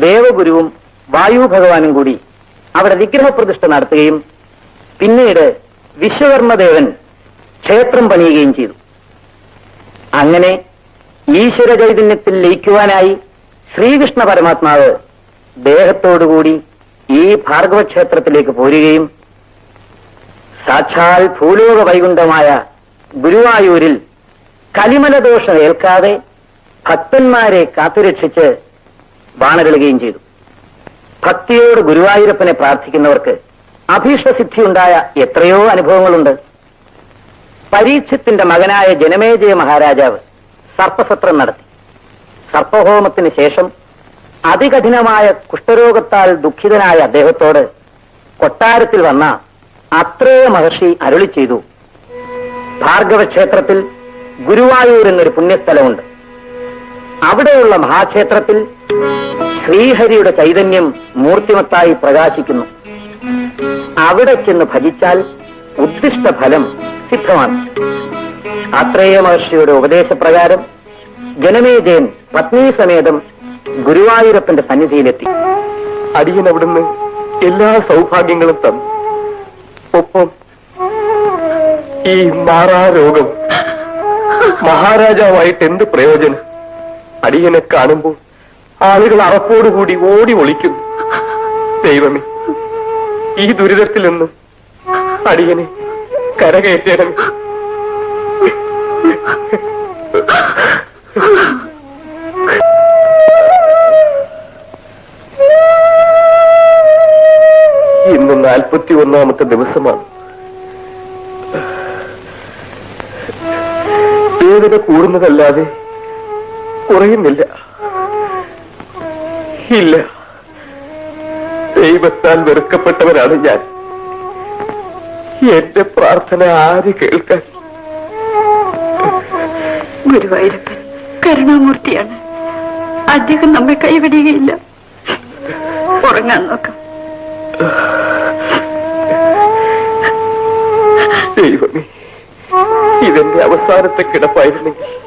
ദേവഗുരുവും വായു ഭഗവാനും കൂടി അവിടെ വിഗ്രഹപ്രതിഷ്ഠ നടത്തുകയും പിന്നീട് വിശ്വകർമ്മദേവൻ ക്ഷേത്രം പണിയുകയും ചെയ്തു. അങ്ങനെ ഈശ്വര ചൈതന്യത്തിൽ ലയിക്കുവാനായി ശ്രീകൃഷ്ണ പരമാത്മാവ് ദേഹത്തോടുകൂടി ഈ ഭാർഗവക്ഷേത്രത്തിലേക്ക് പോരുകയും സാക്ഷാൽ ഭൂലോക വൈകുണ്ഠമായ ഗുരുവായൂരിൽ കലിമലദോഷം ഏൽക്കാതെ ഭക്തന്മാരെ കാത്തുരക്ഷിച്ച് വാണരുളുകയും ചെയ്തു. ഭക്തിയോട് ഗുരുവായൂരപ്പനെ പ്രാർത്ഥിക്കുന്നവർക്ക് അഭീഷ്ടസിദ്ധിയുണ്ടായ എത്രയോ അനുഭവങ്ങളുണ്ട്. പരീക്ഷത്തിന്റെ മകനായ ജനമേജയ മഹാരാജാവ് സർപ്പസത്രം നടത്തി. സർപ്പഹോമത്തിന് ശേഷം അതികഠിനമായ കുഷ്ഠരോഗത്താൽ ദുഃഖിതനായ അദ്ദേഹത്തോട് കൊട്ടാരത്തിൽ വന്ന അത്രേയ മഹർഷി അരുളി ചെയ്തു. ഭാർഗവ ക്ഷേത്രത്തിൽ ഗുരുവായൂർ എന്നൊരു പുണ്യസ്ഥലമുണ്ട്. അവിടെയുള്ള മഹാക്ഷേത്രത്തിൽ ശ്രീഹരിയുടെ ചൈതന്യം മൂർത്തിമത്തായി പ്രകാശിക്കുന്നു. അവിടെ ചെന്ന് ഭജിച്ചാൽ ഉദ്ദിഷ്ട ഫലം സിദ്ധമാണ്. ആത്രേയ മഹർഷിയുടെ ഉപദേശപ്രകാരം ജനമേജയൻ പത്നീ സമേതം ഗുരുവായൂരപ്പന്റെ സന്നിധിയിലെത്തി. അടിയൻ അവിടുന്ന് എല്ലാ സൗഭാഗ്യങ്ങളും തന്നു. ഒപ്പം ഈ മാറാരോഗം മഹാരാജാവായിട്ട് എന്ത് പ്രയോജനം? അടിയനെ കാണുമ്പോൾ ആളുകൾ അറപ്പോടുകൂടി ഓടി ഒളിക്കുന്നു ദൈവമേ ഈ ദുരിതത്തിൽ നിന്ന് അടിയനെ കരകയറ്റണം. ഇന്ന് നാൽപ്പത്തി ഒന്നാമത്തെ ദിവസമാണ്. ദേവത കൂടുന്നതല്ലാതെ കുറയുന്നില്ല. ഇല്ല. ദൈവത്താൽ വെറുക്കപ്പെട്ടവനാണ് ഞാൻ. എന്റെ പ്രാർത്ഥന ആര് കേൾക്കാൻ? ഗുരുവായൂരപ്പൻ കരുണാമൂർത്തിയാണ്. അദ്ദേഹം നമ്മെ കൈവിടുകയില്ല. ഉറങ്ങാൻ നോക്കാം. ദൈവമേ ഇതെന്റെ അവസാനത്തെ കിടപ്പായിരുന്നെങ്കിൽ